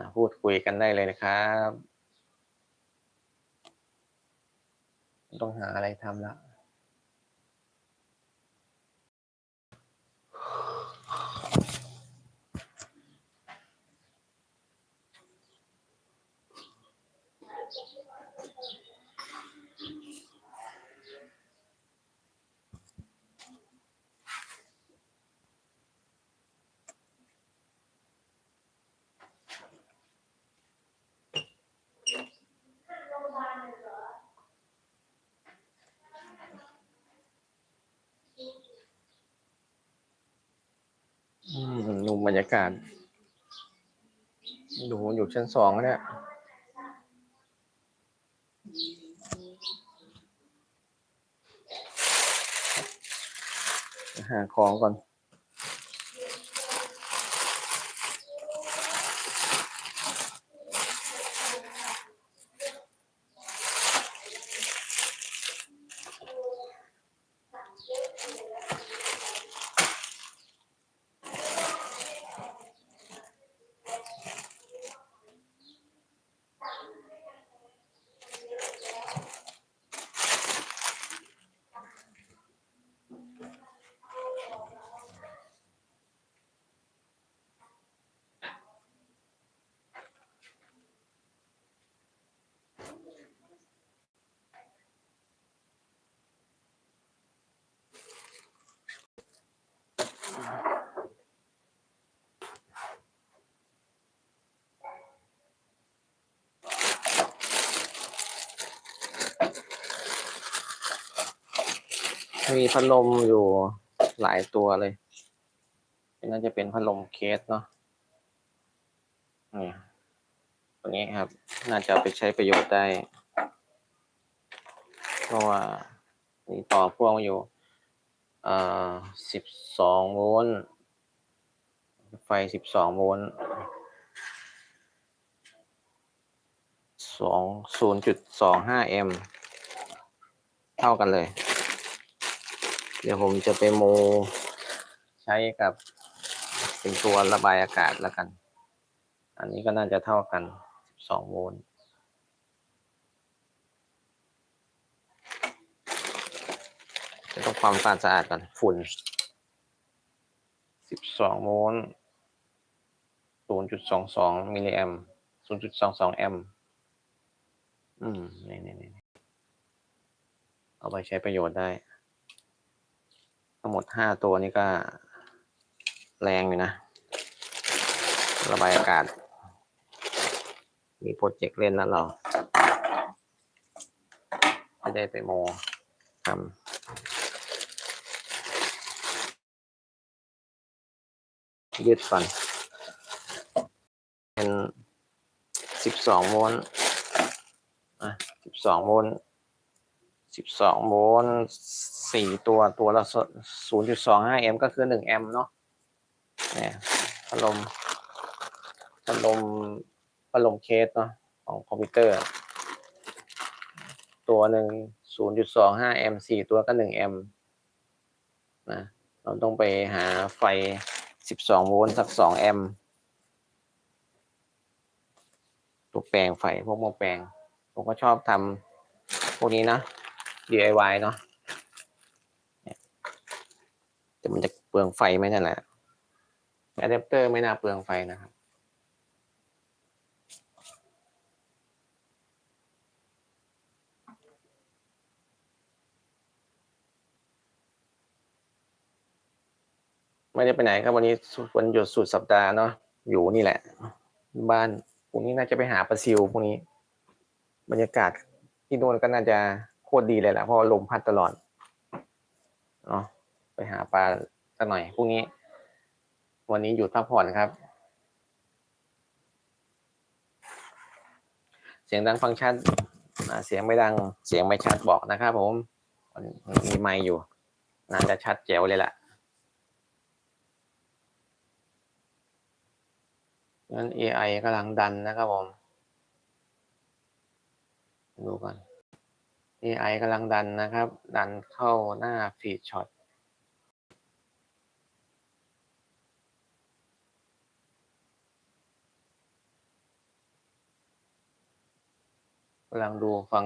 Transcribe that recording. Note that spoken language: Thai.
าพูดคุยกันได้เลยนะครับ ต้องหาอะไรทำละ อืมดู บรรยากาศ ดูอยู่ชั้นสองเนี่ยหาของก่อน มีพัดลมอยู่หลายตัวเลยน่าจะเป็นพัดลมเคสเนาะนี่ตัวนี้ครับ น่าจะไปใช้ประโยชน์ได้ เพราะว่ามีต่อพ่วงอยู่อ่าสิบสองโวลต์ไฟสิบสองโวลต์สองศูนย์จุดสองห้าเอ็มเท่ากันเลย เดี๋ยวผมจะไปโมใช้กับเป็นตัวระบายอากาศแล้วกัน อันนี้ก็น่าจะเท่ากัน 12 โวลต์จะต้องความสะอาดก่อนฝุ่น 12 โวลต์ 0.22 มิลลิแอมป์0.22 แอมป์อืม นี่นี่นี่เอาไปใช้ประโยชน์ได้ ทั้งหมดห้าตัวนี้ก็แรงอยู่นะ ระบายอากาศ มีโปรเจกต์เล่นแล้วเราไม่ได้ไปโมทำยืดก่อน เป็นสิบสองโวลต์อะสิบสองโวลต์ สิบสองโวลต์สี่ตัวตัวละศูนย์จุดสองห้าแอมก็คือหนึ่งแอมป์เนาะเนี่ยพัดลมพัดลมพัดลมเคสเนาะของคอมพิวเตอร์ ตัวหนึ่งศูนย์จุดสองห้าแอมป์สี่ตัวก็หนึ่งแอมป์นะเราต้องไปหาไฟสิบสองโวลต์สักสองแอมป์ตัวแปลงไฟพวกหม้อแปลง ผมก็ชอบทำพวกนี้นะ DIY เนาะแต่มันจะเปลืองไฟไหมนั่นแหละอะแดปเตอร์ไม่น่าเปลืองไฟนะครับ ไม่ได้ไปไหนครับวันนี้วันหยุดสุดสัปดาห์เนาะอยู่นี่แหละ บ้านพรุ่งนี้น่าจะไปหาปลาซิวพรุ่งนี้ บรรยากาศที่โน่นก็น่าจะ คตรดีเลยแหละเพราะลมพัดตลอดเนาะไปหาปลาสักหน่อยพรุ่งนี้ วันนี้หยุดพักผ่อนครับ เสียงดังฟังชัดเสียงไม่ดังเสียงไม่ชัดบอกนะครับผมมันมีไมค์อยู่น่าจะชัดแจ๋วเลยแหละงั้น AI กำลังดันนะครับผม ดูก่อน AI กำลังดันนะครับ ดันเข้าหน้าฟีดช็อตกำลังดูฟัง